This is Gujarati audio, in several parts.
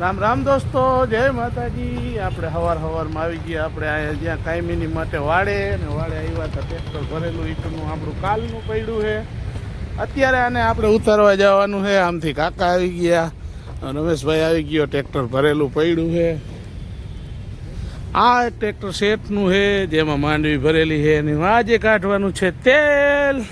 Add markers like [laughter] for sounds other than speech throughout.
રામ રામ દોસ્તો, જય માતાજી. આપણે હવાર હવારમાં આવી ગયા. આપણે અહીંયા જ્યાં કાયમીની માટે વાડે અને વાડે આવ્યા હતા ટ્રેક્ટર ભરેલું, ઈટનું, આપણું કાલનું પડ્યું છે. અત્યારે આને આપણે ઉતારવા જવાનું છે. આમથી કાકા આવી ગયા, રમેશભાઈ આવી ગયો, ટ્રેક્ટર ભરેલું પડ્યું છે. આ ટ્રેક્ટર શેઠનું છે, જેમાં માંડવી ભરેલી છે અને આજે કાઢવાનું છે તેલ.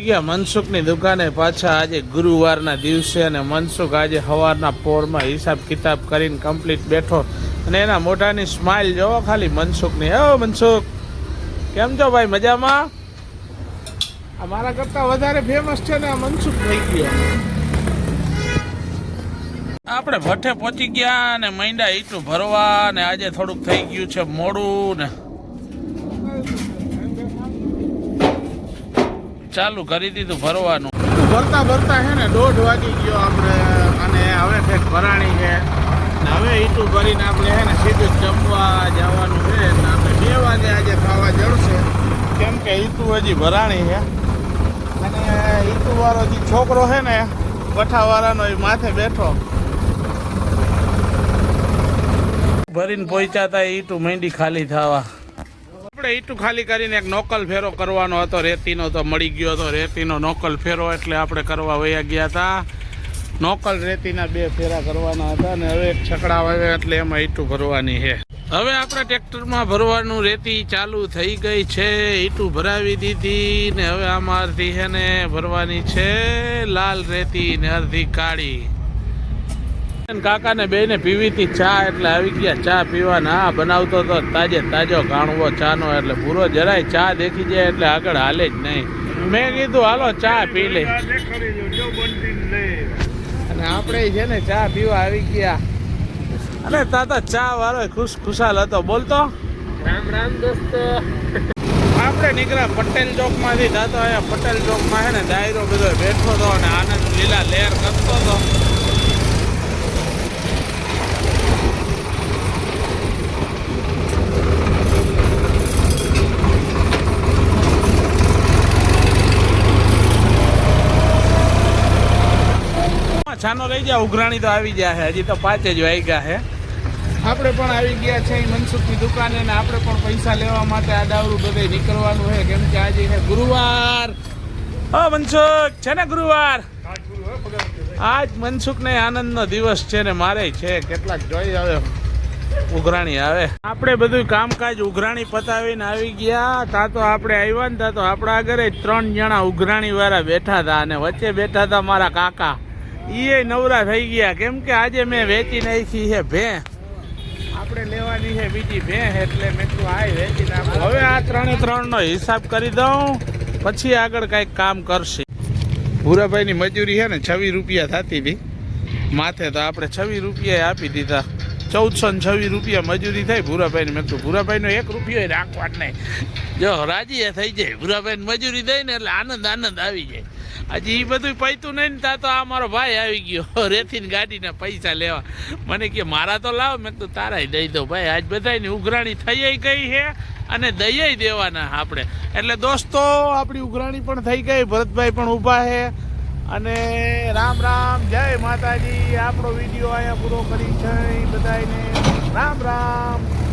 ગયા મનસુખની દુકાને પાછા આજે ગુરુવારના દિવસે અને મનસુખ આજે સવારના પોરમાં હિસાબ કિતાબ કરીને કમ્પ્લીટ બેઠો. અને એના મોઢાની સ્માઇલ જોવો ખાલી મનસુખની. હો મનસુખ, કેમ છો ભાઈ? મજામાં? મારા કરતાં વધારે ફેમસ છે ને આ મનસુખ થઈ ગયો. આપણે ભઠ્ઠે પહોંચી ગયા ને મૈંડા ઈટું ભરવા ને આજે થોડુંક થઈ ગયું છે મોડું ને. ચાલુ કરી દીધું ભરવાનું. ભરતા ભરતા છે ને દોઢ વાગી ગયો આપણે, અને હવે ફેક ભરાણી છે. હવે ઈટું ભરીને આપણે છે ને સીધું જમવા જવાનું છે. આપણે બે વાગે આજે ખાવા જડશે કેમ કે ઈટું હજી ભરાણી છે. અને ઈટું વાળો જે છોકરો છે ને, પઠાવાળાનો એ માથે બેઠો. ભરીને પહોંચ્યા હતા ઈટું મેંડી ખાલી થવા. આપણે ઈટું ખાલી કરીને એક નોકલ ફેરો કરવાનો હતો. રેતીનો તો મળી ગયો હતો. રેતીનો નોકલ ફેરો એટલે આપણે કરવા વયા ગયા હતા. નોકલ રેતીના બે ફેરા કરવાના હતા અને હવે એક છકડા આવે એટલે એમાં ઈટું ભરવાની છે. હવે આપણે ટ્રેક્ટરમાં ભરવાનું. રેતી ચાલુ થઈ ગઈ છે. ઈટું ભરાવી દીધી ને હવે અમારથી છે ને ભરવાની છે. લાલ રેતી ને અર્ધી કાળી. કાકા ને બે ને પીવી હતી ચા એટલે આવી ગયા. ચા પીવાના. હા બનાવતો તો તાજે તાજો કાણવો ચા નો એટલે પૂરો જરાય ચા દેખી જાય એટલે આગળ હાલે જ નહીં. મેં કીધું હાલો ચા પી લે. અને આપણે છે ને ચા પીવા આવી ગયા. અને તાતા ચા વાળો ખુશ ખુશાલ હતો. બોલતો? રામ રામ દોસ્તો. આપણે નીકળ્યા પટેલ ચોકમાંથી થતો અહીંયા પટેલ ચોકમાં છે ને દાયરો બધો બેઠો હતો અને આનંદ લીલા લહેર કરતો હતો. છાનો રહી જાય ઉઘરાણી તો આવી ગયા છે. હજી તો પાંચે જ વાગ્યા છે. આપણે પણ આવી ગયા છે મનસુખની દુકાને ને આપણે પણ પૈસા લેવા માટે આ દાવરું બધે નીકળવાનું છે. કેમ કે આજે છે ગુરુવાર. હા મનસુખ છે ને ગુરુવાર? આજ મનસુખને આનંદનો દિવસ છે ને મારે છે. કેટલાક જોઈ આવે. ઉઘરાણી આવે. આપણે બધું કામકાજ ઉઘરાણી પતાવીને આવી ગયા. તા તો આપણે આવ્યા ને તા તો આપણા આગળ ત્રણ જણા ઉઘરાણી વાળા બેઠા હતા અને વચ્ચે બેઠા હતા મારા કાકા. ઈ નવરા થઈ ગયા. કેમ કે આજે મેં વેચી નાખી છે ભે. આપણે લેવાની છે બીજી ભે એટલે મેં તું આ વેચી નાખો. હવે આ ત્રણે ત્રણનો હિસાબ કરી દઉં. પછી આગળ કાંઈક કામ કરશે. ભૂરાભાઈની મજૂરી છે ને છવી રૂપિયા થતી હતી. માથે તો આપણે છવી રૂપિયા આપી દીધા. ચૌદસો ને છવ્વીસ રૂપિયા મજૂરી થઈ. ભૂરાભાઈને મેં કીધું, ભૂરાભાઈનો એક રૂપિયો રાખવા જ નહીં. જો રાજી એ થઈ જાય. ભૂરાભાઈને મજૂરી દઈ ને એટલે આનંદ આનંદ આવી જાય. હજી એ બધું પૈતું નહીં તા તો આ મારો ભાઈ આવી ગયો. [laughs] રેથીન ગાડીના પૈસા લેવા. મને કે, મારા તો લાવ. મેં તો તારાય દઈ દઉં ભાઈ. આજ બધાની ઉઘરાણી થઈ ગઈ છે અને દઈએ દેવાના આપણે. એટલે દોસ્તો, આપણી ઉઘરાણી પણ થઈ ગઈ. ભરતભાઈ પણ ઊભા છે અને રામ રામ, જય માતાજી. આપણો વીડિયો અહીંયા પૂરો કરી છે. બધાને રામ રામ.